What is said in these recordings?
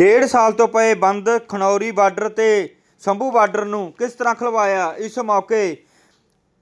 ਡੇਢ ਸਾਲ ਤੋਂ ਪਏ ਬੰਦ ਖਨੌਰੀ ਬਾਰਡਰ ਤੇ ਸੰਭੂ ਬਾਰਡਰ ਨੂੰ ਕਿਸ ਤਰ੍ਹਾਂ ਖਲਵਾਇਆ? ਇਸ ਮੌਕੇ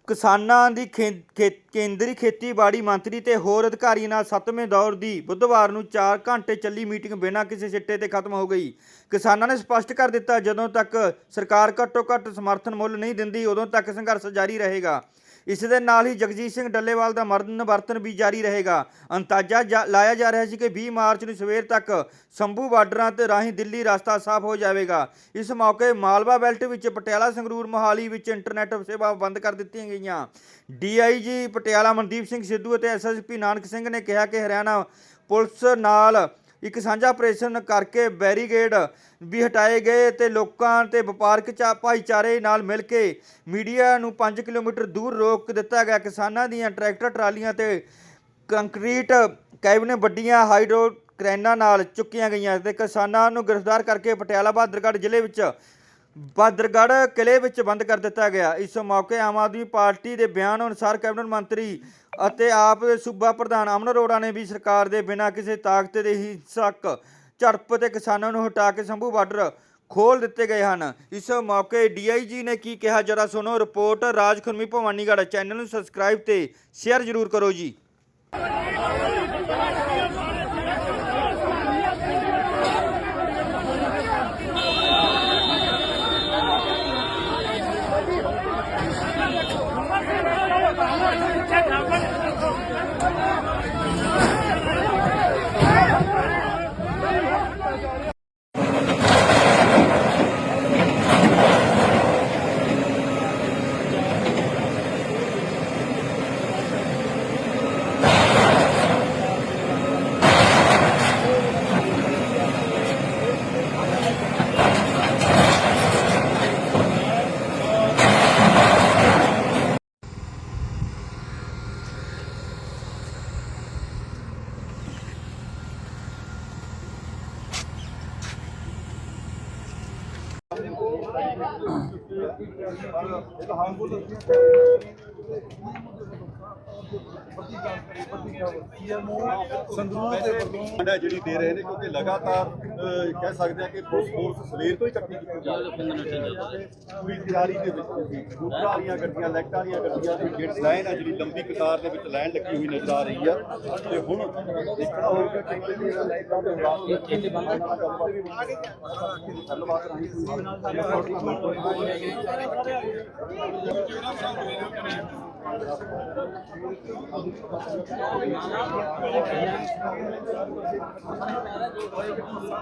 ਕਿਸਾਨਾਂ ਦੀ ਖੇ- ਖੇ- ਕੇਂਦਰੀ ਖੇਤੀਬਾੜੀ ਮੰਤਰੀ ਤੇ ਹੋਰ ਅਧਿਕਾਰੀਆਂ ਨਾਲ ਸੱਤਵੇਂ ਦੌਰ ਦੀ ਬੁੱਧਵਾਰ ਨੂੰ 4 ਘੰਟੇ ਚੱਲੀ ਮੀਟਿੰਗ ਬਿਨਾਂ ਕਿਸੇ ਸਿੱਟੇ ਤੇ ਖਤਮ ਹੋ ਗਈ। ਕਿਸਾਨਾਂ ਨੇ ਸਪਸ਼ਟ ਕਰ ਦਿੱਤਾ, ਜਦੋਂ ਤੱਕ ਸਰਕਾਰ ਘੱਟੋ ਘੱਟ ਸਮਰਥਨ ਮੁੱਲ ਨਹੀਂ ਦਿੰਦੀ, ਉਦੋਂ ਤੱਕ ਸੰਘਰਸ਼ ਜਾਰੀ ਰਹੇਗਾ। ਇਸ ਦੇ ਨਾਲ ਹੀ ਜਗਜੀਤ ਸਿੰਘ ਡੱਲੇਵਾਲ ਦਾ ਮਰਨ ਵਰਤਨ ਵੀ ਜਾਰੀ ਰਹੇਗਾ। ਅੰਤਾਜਾ ਜਾ- ਲਾਇਆ ਜਾ ਰਿਹਾ ਸੀ ਕਿ 20 ਮਾਰਚ ਨੂੰ ਸਵੇਰ ਤੱਕ ਸੰਭੂ ਬਾਰਡਰਾਂ ਤੇ ਰਾਹੀਂ ਦਿੱਲੀ ਰਸਤਾ ਸਾਫ਼ ਹੋ ਜਾਵੇਗਾ। ਇਸ ਮੌਕੇ ਮਾਲਵਾ ਬੈਲਟ ਵਿੱਚ ਪਟਿਆਲਾ ਸੰਗਰੂਰ ਮੋਹਾਲੀ ਵਿੱਚ ਇੰਟਰਨੈਟ ਸੇਵਾ ਬੰਦ ਕਰ ਦਿੱਤੀਆਂ ਗਈਆਂ। ਡੀਆਈਜੀ ਪਟਿਆਲਾ ਮਨਦੀਪ ਸਿੰਘ ਸਿੱਧੂ ਅਤੇ ਐਸਐਸਪੀ ਨਾਨਕ ਸਿੰਘ ਨੇ ਕਿਹਾ ਕਿ ਹਰਿਆਣਾ ਪੁਲਿਸ ਨਾਲ ਇੱਕ ਸਾਂਝਾ ਆਪਰੇਸ਼ਨ ਕਰਕੇ ਬੈਰੀਗੇਡ ਵੀ ਹਟਾਏ ਗਏ ਤੇ ਲੋਕਾਂ ਤੇ ਵਪਾਰਕ ਚਾ- ਭਾਈਚਾਰੇ ਨਾਲ ਮਿਲ ਕੇ ਮੀਡੀਆ ਨੂੰ 5 ਕਿਲੋਮੀਟਰ ਦੂਰ ਰੋਕ ਦਿੱਤਾ ਗਿਆ। ਕਿਸਾਨਾਂ ਦੀਆਂ ਟਰੈਕਟਰ, ਟਰਾਲੀਆਂ ਤੇ ਕੰਕਰੀਟ ਕੈਬਨੇ ਵੱਡੀਆਂ ਹਾਈਡਰੋ ਕਰੈਨਾਂ ਨਾਲ ਚੁੱਕੀਆਂ ਗਈਆਂ ਤੇ ਕਿਸਾਨਾਂ ਨੂੰ ਗ੍ਰਿਫਤਾਰ ਕਰਕੇ ਪਟਿਆਲਾ, ਬਹਾਦਰਗੜ੍ਹ ਜ਼ਿਲ੍ਹੇ ਵਿੱਚ ਬਾਦਰਗੜ੍ਹ ਕਿਲੇ ਵਿੱਚ ਬੰਦ ਕਰ ਦਿੱਤਾ ਗਿਆ। ਇਸ ਮੌਕੇ ਆਮ ਆਦਮੀ ਪਾਰਟੀ ਦੇ ਬਿਆਨ ਅਨੁਸਾਰ ਕੈਬਨਿਟ ਮੰਤਰੀ ਅਤੇ ਆਪ ਦੇ ਸੂਬਾ ਪ੍ਰਧਾਨ ਅਮਨ ਅਰੋੜਾ ਨੇ ਵੀ ਸਰਕਾਰ ਦੇ ਬਿਨਾਂ ਕਿਸੇ ਤਾਕਤ ਦੇ ਹਿੰਸਕ ਝੜਪ ਤੇ ਕਿਸਾਨਾਂ ਨੂੰ ਹਟਾ ਕੇ ਸੰਭੂ ਬਾਰਡਰ ਖੋਲ ਦਿੱਤੇ ਗਏ ਹਨ। ਇਸ ਮੌਕੇ ਡੀਆਈਜੀ ਨੇ ਕੀ ਕਿਹਾ, ਜਰਾ ਸੁਣੋ ਰਿਪੋਰਟ। ਰਾਜ ਖੁਰਮੀ ਭਵਾਨੀਗੜ੍ਹ ਚੈਨਲ ਨੂੰ ਸਬਸਕ੍ਰਾਈਬ ਤੇ ਸ਼ੇਅਰ ਜ਼ਰੂਰ ਕਰੋ ਜੀ। ਜਿਹੜੀ ਦੇ ਰਹੇ ਨੇ ਕਿਉਂਕਿ ਲਗਾਤਾਰ ਕਹਿ ਸਕਦੇ ਆ ਕਿ ਪੁਲਿਸ ਫੋਰਸ ਸਵੇਰ ਤੋਂ ਹੀ ਇਕੱਠੀ ਕੀਤੀ ਜਾ ਰਹੀ ਹੈ। ਪੂਰੀ ਤਿਆਰੀ ਦੇ ਵਿੱਚ ਸੀ ਮੋਟਰਾਂ ਵਾਲੀਆਂ ਗੱਡੀਆਂ ਲਾਈਟਾਂ ਵਾਲੀਆਂ ਗੱਡੀਆਂ ਦੀ ਜਿਹੜੀ ਲਾਈਨ ਆ ਜਿਹੜੀ ਲੰਬੀ ਕਤਾਰ ਦੇ ਵਿੱਚ ਲਾਈਨ ਲੱਗੀ ਹੋਈ ਨਜ਼ਰ ਆ ਰਹੀ ਆ। ਤੇ ਹੁਣ ਦੇਖਣਾ ਹੋਵੇਗਾ ਕਿ ਦੇ ਇੱਥੇ ਬੰਦ ਗੱਲਬਾਤ ਰਹੀ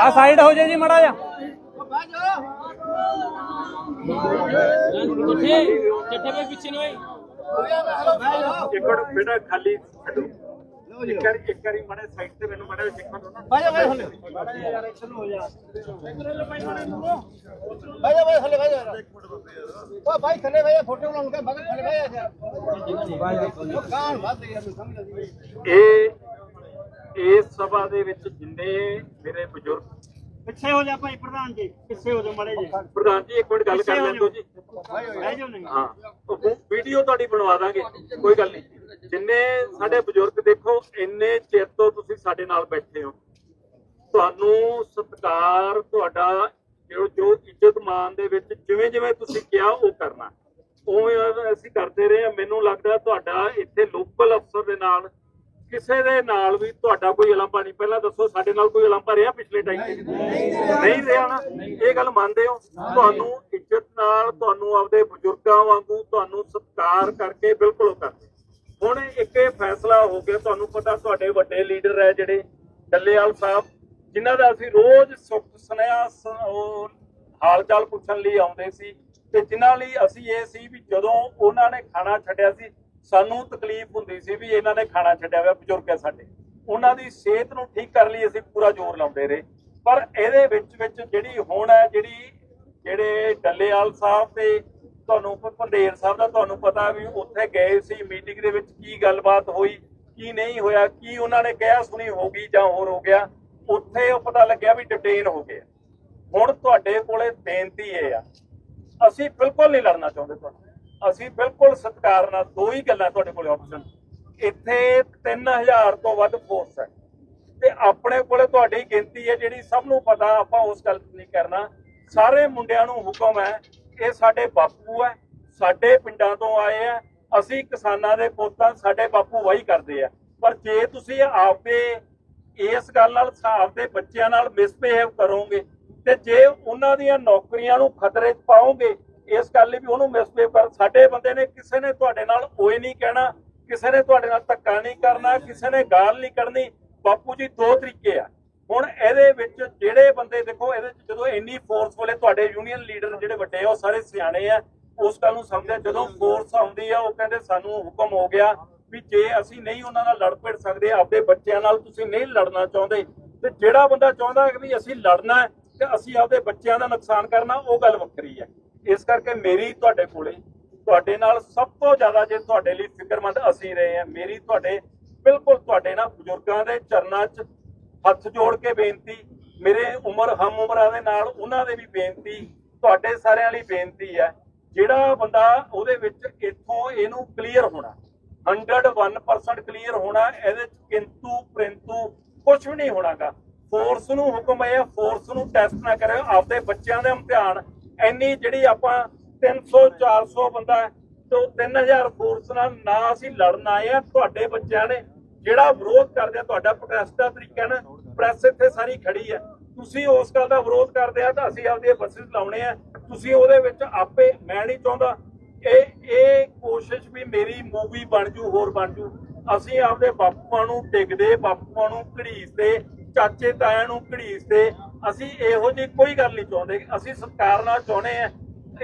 ਆ ਸਾਈਡ ਹੋ ਜਾ ਜੀ ਮੜਾ ਜਾ ਚਿੱਠੇ ਚਿੱਠੇ ਪੇ ਪਿੱਛੇ ਨੂੰ ਆਈ। ਇੱਕ ਮਿੰਟ ਬੇਟਾ ਖਾਲੀ ਛੱਡੋ। ਇੱਕ ਵਾਰੀ ਇੱਕ ਵਾਰੀ ਮੜੇ ਸਾਈਡ ਤੇ ਮੈਨੂੰ ਮੜੇ ਦੇਖਣ ਦੋ ਨਾ। ਬਾਜਾ ਬਾਜਾ ਹਲੇ ਬਾਜਾ ਯਾਰ ਐਕਸ਼ਨ ਹੋ ਜਾ ਬਾਜਾ ਬਾਜਾ ਹਲੇ ਬਾਜਾ ਓ ਭਾਈ ਥੱਲੇ ਬਾਜਾ ਫੋਟੋ ਬਣਾਉਣ ਕੇ ਬਗਲ ਥੱਲੇ ਬਾਜਾ ਯਾਰ। ਕਾਨ ਵੱਧ ਯਾਰ ਸਮਝ ਲੱਗੀ। ਇਹ ਇਸ ਸਭਾ ਦੇ ਵਿੱਚ ਜਿੰਨੇ ਮੇਰੇ ਬਜ਼ੁਰਗ ਪਿੱਛੇ ਹੋ ਜਾ ਭਾਈ ਪ੍ਰਧਾਨ ਜੀ ਪਿੱਛੇ ਹੋ ਜਾ ਮੜੇ ਜੀ ਪ੍ਰਧਾਨ ਜੀ ਇੱਕ ਮਿੰਟ ਗੱਲ ਕਰ ਲੈਣ ਦਿਓ ਜੀ। ਬਹਿ ਜਾਓ ਨਹੀਂ। ਹਾਂ ਉਹ ਵੀਡੀਓ ਤੁਹਾਡੀ ਬਣਵਾ ਦਾਂਗੇ ਕੋਈ ਗੱਲ ਨਹੀਂ। ਜਿੰਨੇ ਸਾਡੇ ਬਜ਼ੁਰਗ ਦੇਖੋ ਇੰਨੇ ਚਿਰ ਤੋਂ ਤੁਸੀਂ ਸਾਡੇ ਨਾਲ ਬੈਠੇ ਹੋ। ਤੁਹਾਨੂੰ ਸਤਿਕਾਰ ਤੁਹਾਡਾ ਜੋ ਜੋ ਇੱਜ਼ਤ ਮਾਨ ਦੇ ਵਿੱਚ ਜਿਵੇਂ ਜਿਵੇਂ ਤੁਸੀਂ ਕਿਹਾ ਉਹ ਕਰਨਾ। ਉਵੇਂ ਅਸੀਂ ਕਰਦੇ ਰਹੇ ਮੈਨੂੰ ਲੱਗਦਾ ਤੁਹਾਡਾ ਇੱਥੇ ਲੋਕਲ ਅਫਸਰ ਦੇ ਨਾਲ ਕਿਸੇ ਦੇ ਨਾਲ ਵੀ ਤੁਹਾਡਾ ਕੋਈ ਉਲੰਭਾ ਨਹੀਂ। ਪਹਿਲਾਂ ਦੱਸੋ, ਸਾਡੇ ਨਾਲ ਕੋਈ ਉਲੰਭਾ ਰਿਹਾ ਪਿਛਲੇ ਟਾਈਮ 'ਚ ਨਹੀਂ ਰਿਹਾ ਨਾ। ਇਹ ਗੱਲ ਮੰਨਦੇ ਹੋ? ਤੁਹਾਨੂੰ ਇੱਜ਼ਤ ਨਾਲ, ਤੁਹਾਨੂੰ ਆਪਦੇ ਬਜ਼ੁਰਗਾਂ ਵਾਂਗੂ ਤੁਹਾਨੂੰ ਸਤਿਕਾਰ ਕਰਕੇ ਬਿਲਕੁਲ ਉਹ ਕਰਦੇ। ਹੁਣ ਇੱਕ ਇਹ ਫੈਸਲਾ ਹੋ ਗਿਆ, ਤੁਹਾਨੂੰ ਪਤਾ ਤੁਹਾਡੇ ਵੱਡੇ ਲੀਡਰ ਹੈ ਜਿਹੜੇ ਡੱਲੇਵਾਲ ਸਾਹਿਬ, ਜਿਨ੍ਹਾਂ ਦਾ ਅਸੀਂ ਰੋਜ਼ ਸੁੱਖ, ਸੁਨੇਹਾ ਹਾਲ ਚਾਲ ਪੁੱਛਣ ਲਈ ਆਉਂਦੇ ਸੀ। ਤੇ ਜਿਨ੍ਹਾਂ ਲਈ ਅਸੀਂ ਇਹ ਸੀ ਵੀ ਜਦੋਂ ਉਹਨਾਂ ਨੇ ਖਾਣਾ ਛੱਡਿਆ ਸੀ ਸਾਨੂੰ ਤਕਲੀਫ ਹੁੰਦੀ ਸੀ ਵੀ ਇਹਨਾਂ ਨੇ ਖਾਣਾ ਛੱਡਿਆ ਹੋਇਆ ਬਜ਼ੁਰਗ ਹੈ ਸਾਡੇ। ਉਹਨਾਂ ਦੀ ਸਿਹਤ ਨੂੰ ਠੀਕ ਕਰਨ ਲਈ ਅਸੀਂ ਪੂਰਾ ਜ਼ੋਰ ਲਾਉਂਦੇ ਰਹੇ। ਪਰ ਇਹਦੇ ਵਿੱਚ ਵਿੱਚ ਜਿਹੜੀ ਹੁਣ ਹੈ, ਜਿਹੜੀ ਜਿਹੜੇ ਡੱਲੇਵਾਲ ਸਾਹਿਬ ਤੇ ਤੁਹਾਨੂੰ ਭ- ਸਾਹਿਬ ਦਾ ਤੁਹਾਨੂੰ ਪਤਾ ਵੀ ਉੱਥੇ ਗਏ ਸੀ ਮੀਟਿੰਗ ਦੇ ਵਿੱਚ ਕੀ ਗੱਲਬਾਤ ਹੋਈ, ਕੀ ਨਹੀਂ ਹੋਇਆ, ਕੀ ਉਹਨਾਂ ਨੇ ਕਿਹਾ, ਸੁਣੀ ਹੋ ਗਈ ਜਾਂ ਹੋਰ ਹੋ ਗਿਆ। ਉੱਥੇ ਉਹ ਪਤਾ ਲੱਗਿਆ ਵੀ ਡਿਟੇਨ ਹੋ ਗਏ ਹੁਣ ਤੁਹਾਡੇ ਕੋਲੇ ਬੇਨਤੀ ਇਹ ਆ। ਅਸੀਂ ਬਿਲਕੁਲ ਨਹੀਂ ਲੜਨਾ ਚਾਹੁੰਦੇ ਤੁਹਾਨੂੰ ਅਸੀਂ ਬਿਲਕੁਲ ਸਤਿਕਾਰ ਨਾਲ ਦੋ ਹੀ ਗੱਲਾਂ ਤੁਹਾਡੇ ਕੋਲੇ ਆਪਸ਼ਨ ਇੱਥੇ 3000 ਤੋਂ ਵੱਧ ਫੋਰਸ ਹੈ। ਤੇ ਆਪਣੇ ਕੋਲੇ ਤੁਹਾਡੀ ਗਿਣਤੀ ਹੈ ਜਿਹੜੀ ਸਭ ਨੂੰ ਪਤਾ, ਆਪਾਂ ਉਸ ਗੱਲ ਨਹੀਂ ਕਰਨਾ। ਸਾਰੇ ਮੁੰਡਿਆਂ ਨੂੰ ਹੁਕਮ ਹੈ, ਇਹ ਸਾਡੇ ਬਾਪੂ ਹੈ, ਸਾਡੇ ਪਿੰਡਾਂ ਤੋਂ ਆਏ ਆ ਅਸੀਂ ਕਿਸਾਨਾਂ ਦੇ ਪੁੱਤਾਂ ਸਾਡੇ ਬਾਪੂ ਵਾਹੀ ਕਰਦੇ ਆ। ਪਰ ਜੇ ਤੁਸੀਂ ਆਪਦੇ ਇਸ ਗੱਲ ਨਾਲ, ਆਪਦੇ ਬੱਚਿਆਂ ਨਾਲ ਮਿਸਬਿਹੇਵ ਕਰੋਗੇ, ਤੇ ਜੇ ਉਹਨਾਂ ਦੀਆਂ ਨੌਕਰੀਆਂ ਨੂੰ ਖਤਰੇ 'ਚ ਪਾਓਗੇ ਇਸ ਗੱਲ ਲਈ ਵੀ ਉਹਨੂੰ ਮਿਸਬਿਹੇਵ ਕਰ ਸਾਡੇ ਬੰਦੇ ਨੇ ਕਿਸੇ ਨੇ ਤੁਹਾਡੇ ਨਾਲ ਓਏ ਨਹੀਂ ਕਹਿਣਾ, ਕਿਸੇ ਨੇ ਤੁਹਾਡੇ ਨਾਲ ਧੱਕਾ ਨਹੀਂ ਕਰਨਾ, ਕਿਸੇ ਨੇ ਗਾਲ ਨਹੀਂ ਕਰਨੀ ਬਾਪੂ ਜੀ, ਦੋ ਤਰੀਕੇ ਆ। ਹੁਣ ਇਹਦੇ ਵਿੱਚ ਜਿਹੜੇ ਬੰਦੇ ਦੇਖੋ, ਇਹਦੇ ਵਿੱਚ ਜਦੋਂ ਇੰਨੀ ਫੋਰਸ ਵਾਲੇ ਤੁਹਾਡੇ ਯੂਨੀਅਨ ਲੀਡਰ ਜਿਹੜੇ ਵੱਡੇ ਆ, ਉਹ ਸਾਰੇ ਸਿਆਣੇ ਆ। ਉਸ ਗੱਲ ਨੂੰ ਸਮਝਿਆ। ਜਦੋਂ ਫੋਰਸ ਆਉਂਦੀ ਆ, ਉਹ ਕਹਿੰਦੇ ਸਾਨੂੰ ਹੁਕਮ ਹੋ ਗਿਆ ਵੀ ਜੇ ਅਸੀਂ ਨਹੀਂ ਉਹਨਾਂ ਨਾਲ ਲੜ ਪੜ ਸਕਦੇ, ਆਪਦੇ ਬੱਚਿਆਂ ਨਾਲ ਤੁਸੀਂ ਨਹੀਂ ਲੜਨਾ ਚਾਹੁੰਦੇ, ਤੇ ਜਿਹੜਾ ਬੰਦਾ ਚਾਹੁੰਦਾ ਹੈ ਵੀ ਅਸੀਂ ਲੜਨਾ ਤੇ ਅਸੀਂ ਆਪਦੇ ਬੱਚਿਆਂ ਦਾ ਨੁਕਸਾਨ ਕਰਨਾ, ਉਹ ਗੱਲ ਵੱਖਰੀ ਹੈ। ਇਸ ਕਰਕੇ ਮੇਰੀ ਤੁਹਾਡੇ ਕੋਲੇ, ਤੁਹਾਡੇ ਨਾਲ ਸਭ ਤੋਂ ਜ਼ਿਆਦਾ ਜੇ ਤੁਹਾਡੇ ਲਈ ਫਿਕਰਮੰਦ ਅਸੀਂ ਰਹੇ ਹਾਂ, ਮੇਰੀ ਤੁਹਾਡੇ, ਬਿਲਕੁਲ ਤੁਹਾਡੇ ਨਾਲ ਬਜ਼ੁਰਗਾਂ ਦੇ ਚਰਨਾਂ 'ਚ ਹੱਥ ਜੋੜ ਕੇ ਬੇਨਤੀ, ਮੇਰੇ ਉਮਰ, ਹਮ ਉਮਰਾਂ ਦੇ ਨਾਲ ਉਹਨਾਂ ਦੇ ਵੀ ਬੇਨਤੀ, ਤੁਹਾਡੇ ਸਾਰਿਆਂ ਲਈ ਬੇਨਤੀ ਹੈ, ਜਿਹੜਾ ਬੰਦਾ ਉਹਦੇ ਵਿੱਚ ਇੱਥੋਂ ਇਹਨੂੰ ਕਲੀਅਰ ਹੋਣਾ 101% ਕਲੀਅਰ ਹੋਣਾ, ਇਹਦੇ ਚ ਕਿੰਤੂ ਪ੍ਰਿੰਤੂ ਕੁਝ ਵੀ ਨਹੀਂ ਹੋਣਾਗਾ। ਫੋਰਸ ਨੂੰ ਹੁਕਮ ਹੈ ਫੋਰਸ ਨੂੰ ਟੈਸਟ ਨਾ ਕਰਿਓ, ਆਪਦੇ ਬੱਚਿਆਂ ਦੇ ਇਮਤਿਹਾਨ ਇੰਨੀ ਜਿਹੜੀ ਆਪਾਂ 300 400 ਬੰਦਾ ਹੈ, 3000 ਫੋਰਸ ਨਾਲ ਨਾ ਅਸੀਂ ਲੜਨ ਆਏ ਆ। ਤੁਹਾਡੇ ਬੱਚਿਆਂ ਨੇ ਜਿਹੜਾ ਵਿਰੋਧ ਕਰਦੇ ਆ ਤੁਹਾਡਾ ਪ੍ਰੋਟੈਸਟ ਦਾ ਤਰੀਕਾ ਨਾ ਪ੍ਰੈਸ ਇੱਥੇ ਸਾਰੀ ਖੜੀ ਹੈ। ਤੁਸੀਂ ਉਸ ਗੱਲ ਦਾ ਵਿਰੋਧ ਕਰਦੇ ਆ ਤਾਂ ਅਸੀਂ ਆਪਦੇ ਬੱਸਸ ਲਾਉਣੇ ਆ। ਤੁਸੀਂ ਉਹਦੇ ਵਿੱਚ ਆਪੇ ਮੈਂ ਨਹੀਂ ਚਾਹੁੰਦਾ ਇਹ ਇਹ ਕੋਸ਼ਿਸ਼ ਵੀ ਮੇਰੀ ਮੂਵੀ ਬਣ ਜੂ ਹੋਰ ਬਣ ਜੂ। ਅਸੀਂ ਆਪਦੇ ਬਾਪੂਆਂ ਨੂੰ ਟਿਕਦੇ ਬਾਪੂਆਂ ਨੂੰ ਘੜੀਸਦੇ ਚਾਚੇ ਤਾਇਆਂ ਨੂੰ ਘੜੀਸਦੇ ਅਸੀਂ ਇਹੋ ਜਿਹੀ ਕੋਈ ਗੱਲ ਨਹੀਂ ਚਾਹੁੰਦੇ। ਅਸੀਂ ਸਰਕਾਰ ਨਾਲ ਚਾਹੁੰਦੇ ਆ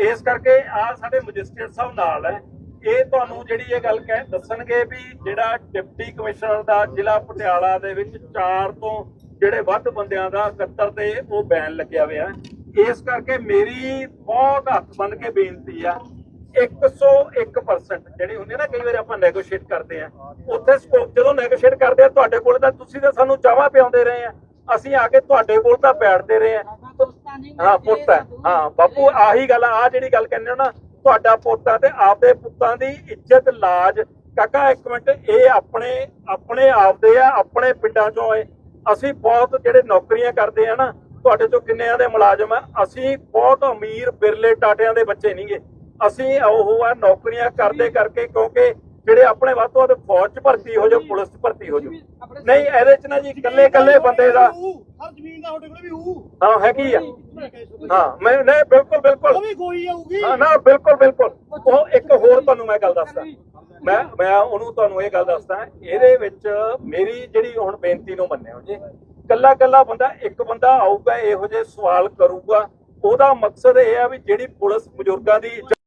ਇਸ ਕਰਕੇ ਆ ਸਾਡੇ ਮੈਜਿਸਟ੍ਰੇਟ ਸਾਹਿਬ ਨਾਲ ਹੈ। ਇਹ ਤੁਹਾਨੂੰ ਜਿਹੜੀ ਇਹ ਗੱਲ ਕਹਿ ਦੱਸਣਗੇ ਵੀ ਜਿਹੜਾ ਡਿਪਟੀ ਕਮਿਸ਼ਨਰ ਦਾ ਜ਼ਿਲ੍ਹਾ ਪਟਿਆਲਾ ਦੇ ਵਿੱਚ 4 ਤੋਂ ਜਿਹੜੇ ਵੱਧ ਬੰਦਿਆਂ ਦਾ 71 ਤੇ ਉਹ ਬੈਨ ਲੱਗਿਆ ਹੋਇਆ ਇਸ ਕਰਕੇ ਮੇਰੀ ਬਹੁਤ ਹੱਥ ਬੰਨ ਕੇ ਬੇਨਤੀ ਆ। 101% ਜਿਹੜੀ ਹੁੰਦੀ ਹੈ ਨਾ, ਕਈ ਵਾਰ ਆਪਾਂ ਨੈਗੋਸ਼ੀਏਟ ਕਰਦੇ ਆ ਉੱਥੇ ਸਕੋਪ ਜਦੋਂ ਨੈਗੋਸ਼ੀਏਟ ਕਰਦੇ ਆ, ਤੁਹਾਡੇ ਕੋਲ ਤਾਂ ਤੁਸੀਂ ਤਾਂ ਸਾਨੂੰ ਚਾਹਾਂ ਪਿਆਉਂਦੇ ਰਹੇ ਆ। ਅਸੀਂ ਆ ਕੇ ਤੁਹਾਡੇ ਕੋਲ ਤਾਂ ਬੈਠਦੇ ਰਹੇ ਆ ਹਾਂ ਪੁੱਤ ਹੈ। ਹਾਂ ਬਾਪੂ ਆਹੀ ਗੱਲ ਆ ਜਿਹੜੀ ਗੱਲ ਕਹਿੰਦੇ ਹੋ ਨਾ ਤੁਹਾਡਾ ਪੁੱਤ ਆ ਤੇ ਆਪਦੇ ਪੁੱਤਾਂ ਦੀ ਇੱਜ਼ਤ ਲਾਜ। ਕਾਕਾ ਇੱਕ ਮਿੰਟ ਇਹ ਆਪਣੇ ਆਪਣੇ ਆਪਦੇ ਆ ਆਪਣੇ ਪਿੰਡਾਂ ਚੋਂ ਆਏ। ਅਸੀਂ ਬਹੁਤ ਜਿਹੜੇ ਨੌਕਰੀਆਂ ਕਰਦੇ ਆ ਨਾ ਤੁਹਾਡੇ ਚੋਂ ਕਿੰਨਿਆਂ ਦੇ ਮੁਲਾਜ਼ਮ ਆ। ਅਸੀਂ ਬਹੁਤ ਅਮੀਰ ਬਿਰਲੇ ਟਾਟਿਆਂ ਦੇ ਬੱਚੇ ਨਹੀਂਗੇ ਅਸੀਂ ਉਹ ਆ ਨੌਕਰੀਆਂ ਕਰਦੇ ਕਰਕੇ ਕਿਉਂਕਿ ਜਿਹੜੇ ਆਪਣੇ ਵੱਧ ਤੋਂ ਵੱਧ ਫੌਜ 'ਚ ਭਰਤੀ ਹੋ ਜਾਓ ਪੁਲਿਸ 'ਚ ਭਰਤੀ ਹੋ ਜਾਓ। ਨਹੀਂ ਇਹਦੇ 'ਚ ਨਾ ਜੀ ਇਕੱਲੇ ਇਕੱਲੇ ਬੰਦੇ ਦਾ ਹਰ ਜ਼ਮੀਨ ਦਾ ਤੁਹਾਡੇ ਕੋਲ ਵੀ ਹੋਊ। ਹਾਂ ਹੈਗੀ ਆ। ਹਾਂ ਮੈਂ ਨਹੀਂ ਬਿਲਕੁਲ ਬਿਲਕੁਲ। ਉਹ ਵੀ ਕੋਈ ਆਊਗੀ। ਹਾਂ ਨਾ ਬਿਲਕੁਲ ਬਿਲਕੁਲ। ਉਹ ਇੱਕ ਹੋਰ ਤੁਹਾਨੂੰ ਮੈਂ ਗੱਲ ਦੱਸਦਾ। ਮੈਂ ਮੈਂ ਉਹਨੂੰ ਤੁਹਾਨੂੰ ਇਹ ਗੱਲ ਦੱਸਦਾ ਇਹਦੇ ਵਿੱਚ ਮੇਰੀ ਜਿਹੜੀ ਹੁਣ ਬੇਨਤੀ ਨੂੰ ਮੰਨਿਓ ਜੀ ਕੱਲਾ ਕੱਲਾ ਬੰਦਾ ਇੱਕ ਬੰਦਾ ਆਊਗਾ ਇਹੋ ਜਿਹੇ ਸਵਾਲ ਕਰੂਗਾ। ਉਹਦਾ ਮਕਸਦ ਇਹ ਆ ਵੀ ਜਿਹੜੀ ਪੁਲਿਸ ਬਜ਼ੁਰਗਾਂ ਦੀ